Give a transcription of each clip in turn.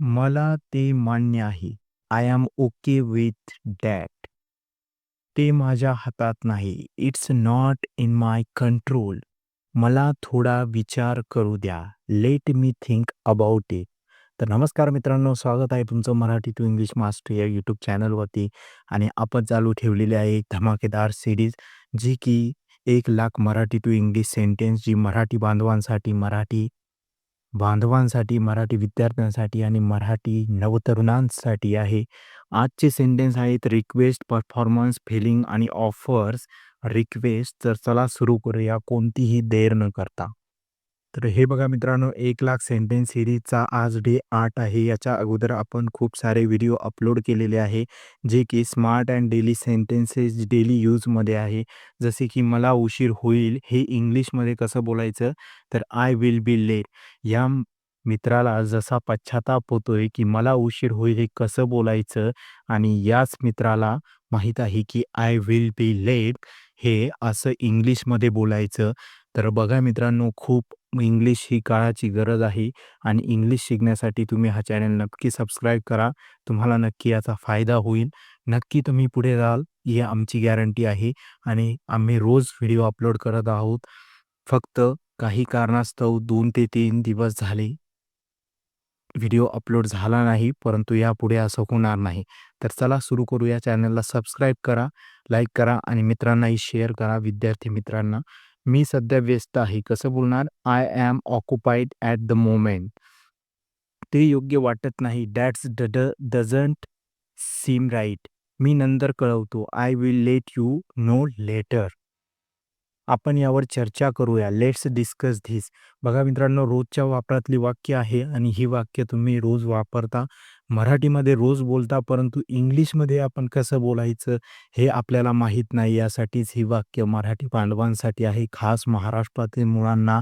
मला ते मान्य आहे. I am okay with that. ते माझ्या हातात नाही. It's not in my control. मला थोडा विचार करू द्या. Let me think about it. तर नमस्कार मित्रांनो, स्वागत आहे तुमचं मराठी टू इंग्लिश मास्टर या यूट्यूब चॅनलवरती आणि आपण चालू ठेवलेली आहे एक धमाकेदार सिरीज जी की एक lakh Marathi to English sentence जी मराठी बांधवांसाठी मराठी बांधवांसाठी मराठी विद्यार्थ्यांसाठी आणि मराठी नवतरुणांसाठी आहे. आजचे सेंटेन्स आहेत रिक्वेस्ट परफॉर्मन्स फिलिंग आणि ऑफर्स रिक्वेस्ट तर चला सुरू करूया. कोणतीही देर न करता. तर हे बघा मित्रांनो एक लाख सेंटेन्स सिरीजचा आज डे आठ आहे. याच्या अगोदर आपण खूप सारे व्हिडिओ अपलोड केलेले आहे जे की smart and daily sentences daily यूजमध्ये आहे. जसे की मला उशीर होईल हे इंग्लिशमध्ये कसं बोलायचं? तर आय विल बी लेट या मित्राला जसा पश्चाताप होतोय की मला उशीर होईल हे कसं बोलायचं? आणि याच मित्राला माहीत आहे की आय विल बी लेट हे असं इंग्लिशमध्ये बोलायचं. तर बघा मित्रांनो खूप इंग्लिश ही काळाची गरज आहे आणि इंग्लिश शिकण्यासाठी तुम्ही हा चॅनल नक्की सबस्क्राईब करा. तुम्हाला नक्की याचा फायदा होईल. नक्की तुम्ही पुढे जाल ही आमची गॅरंटी आहे आणि आम्ही रोज व्हिडिओ अपलोड करत आहोत. फक्त काही कारणास्तव दोन ते तीन दिवस झाले व्हिडिओ अपलोड झाला नाही परंतु यापुढे असं होणार नाही. तर चला सुरू करूया. चॅनलला सबस्क्राईब करा लाईक करा आणि मित्रांनाही शेअर करा. विद्यार्थी मित्रांना मी सध्या व्यस्त आहे. कसं बोलणार? I am occupied at the moment ते योग्य वाटत नाही. दॅट्स ड डझंट सीम राईट मी नंतर कळवतो. I will let you know later आपण यावर चर्चा करूया. लेट्स डिस्कस धिस बघा मित्रांनो रोजच्या वापरातली वाक्य आहे आणि ही वाक्य तुम्ही रोज वापरता. मराठीमध्ये रोज बोलता परंतु इंग्लिशमध्ये आपण कसं बोलायचं हे आपल्याला माहीत नाही. यासाठीच ही वाक्य मराठी बांधवांसाठी आहे. खास महाराष्ट्रातील मुलांना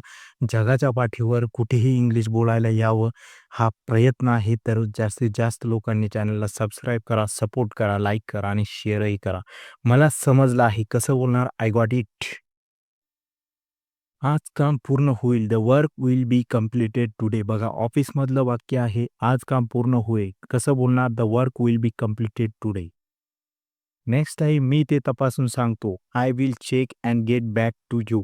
जगाच्या पाठीवर कुठेही इंग्लिश बोलायला यावं हा प्रयत्न आहे. तर जास्तीत जास्त लोकांनी चॅनलला सबस्क्राईब करा सपोर्ट करा लाईक करा आणि शेअरही करा. मला समजलं आहे कसं बोलणार. आय गॉट इट आज काम पूर्ण होईल. The work will be completed today बघा ऑफिसमधलं वाक्य आहे आज काम पूर्ण होईल. कसं बोलणार? The work will be completed today next आहे मी ते तपासून सांगतो. I will check and get back to you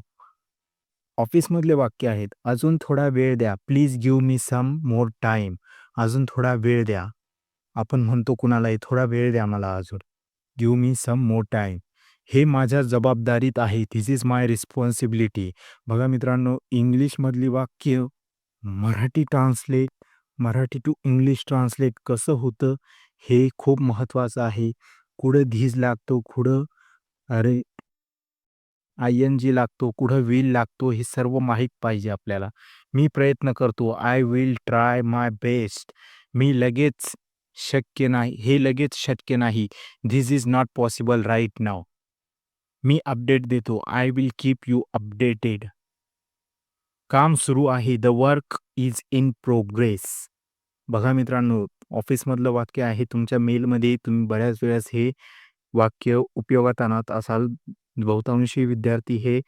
ऑफिसमधले वाक्य आहेत. अजून थोडा वेळ द्या. Please give me some more time अजून थोडा वेळ द्या. आपण म्हणतो कुणालाही थोडा वेळ द्या मला अजून. Give me some more time हे माझ्या जबाबदारीत आहे. धिस इज माय रिस्पॉन्सिबिलिटी बघा मित्रांनो इंग्लिशमधली वाक्य Marathi translate Marathi to English translate कसं होतं हे खूप महत्त्वाचं आहे. कुठं धीज लागतो कुठं अरे आय एन जी लागतो कुठं विल लागतो हे सर्व माहीत पाहिजे आपल्याला. मी प्रयत्न करतो. I will try my best मी लगेच शक्य नाही. हे लगेच शक्य नाही. This is not possible right now me update देतो. I will keep you updated काम सुरू आहे. The work is in progress बघा मित्रांनो ऑफिसमधलं वाक्य आहे. तुमच्या मेलमध्ये तुम्ही बऱ्याच वेळेस हे वाक्य उपयोगात आणत असाल. बहुतांशी विद्यार्थी हे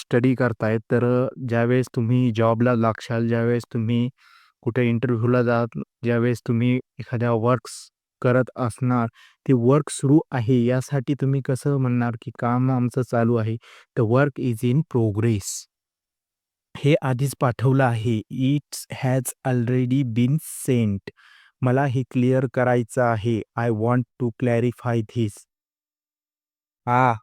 स्टडी करतायत. तर ज्यावेळेस तुम्ही जॉबला लागशाल ज्यावेळेस तुम्ही कुठे इंटरव्ह्यूला जात ज्यावेळेस तुम्ही एखाद्या वर्क्स करत असणार ते वर्क सुरू आहे यासाठी तुम्ही कसं म्हणणार की काम आमचं चालू आहे. The work is in progress हे आधीच पाठवलं आहे. It's has already been sent मला हे क्लिअर करायचं आहे. I want to clarify this ah